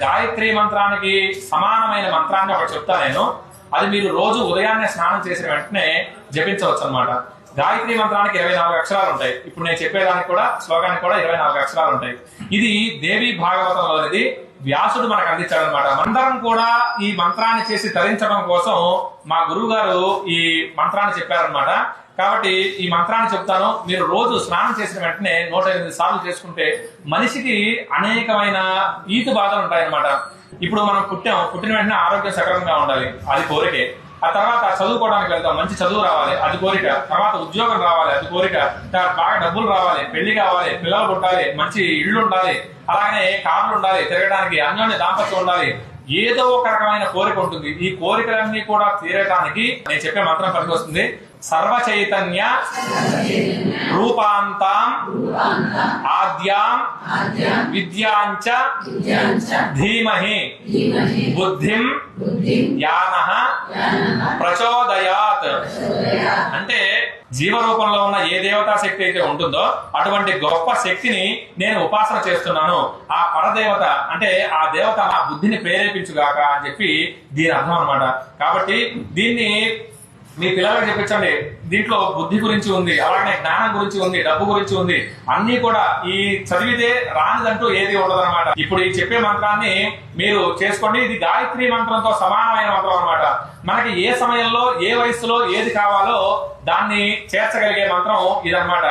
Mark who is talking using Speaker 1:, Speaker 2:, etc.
Speaker 1: గాయత్రి మంత్రానికి సమానమైన మంత్రాన్ని ఒకటి చెప్తా నేను. అది మీరు రోజు ఉదయాన్నే స్నానం చేసిన వెంటనే జపించవచ్చు అనమాట గాయత్రి మంత్రానికి ఇరవై నాలుగు అక్షరాలు ఉంటాయి. ఇప్పుడు నేను చెప్పేదానికి కూడా శ్లోకానికి కూడా ఇరవై నాలుగు అక్షరాలు ఉంటాయి. ఇది దేవి భాగవతంలోనిది వ్యాసుడు మనకు అందించాడు అనమాట అందరం కూడా ఈ మంత్రాన్ని చేసి తరించడం కోసం మా గురువు గారు ఈ మంత్రాన్ని చెప్పారనమాట కాబట్టి ఈ మంత్రాన్ని చెప్తాను. మీరు రోజు స్నానం చేసిన వెంటనే నూట ఎనిమిది సార్లు చేసుకుంటే మనిషికి అనేకమైన ఈతు బాధలు ఉంటాయన్నమాట. ఇప్పుడు మనం పుట్టాం. పుట్టిన వెంటనే ఆరోగ్యం సక్రమంగా ఉండాలి. అది కోరికే. ఆ తర్వాత చదువుకోవడానికి వెళ్తాం మంచి చదువు రావాలి అది కోరిక. తర్వాత ఉద్యోగం రావాలి అది కోరిక. బాగా డబ్బులు రావాలి పెళ్ళి కావాలి పిల్లలు పుట్టాలి మంచి ఇళ్ళు ఉండాలి అలాగనే కార్లు ఉండాలి తిరగడానికి అన్యోన్య దాంపత్యం ఉండాలి. ఏదో ఒక రకమైన కోరిక ఉంటుంది. ఈ కోరికలన్నీ కూడా తీరడానికి నేను చెప్పే మంత్రం పనికి వస్తుంది. సర్వ చైతన్య రూపాంతాం ఆద్యాం విద్యాంచ ధీమహి బుద్ధిం యానః ప్రచోదయాత్. అంటే జీవరూపంలో ఉన్న ఏ దేవతా శక్తి అయితే ఉంటుందో అటువంటి గొప్ప శక్తిని నేను ఉపాసన చేస్తున్నాను. ఆ పరదేవత అంటే ఆ దేవత నా బుద్ధిని ప్రేరేపించుగాక అని చెప్పి దీని అర్థం అన్నమాట. కాబట్టి దీన్ని మీ పిల్లలకు చెప్పించండి. దీంట్లో బుద్ధి గురించి ఉంది అలానే జ్ఞానం గురించి ఉంది డబ్బు గురించి ఉంది. అన్ని కూడా ఈ చదివితే రానిదంటూ ఏది ఉండదు అనమాట ఇప్పుడు ఈ చెప్పే మంత్రాన్ని మీరు చేసుకోండి. ఇది గాయత్రి మంత్రంతో సమానమైన మంత్రం అన్నమాట. మనకి ఏ సమయంలో ఏ వయసులో ఏది కావాలో దాన్ని చేర్చగలిగే మంత్రం ఇదనమాట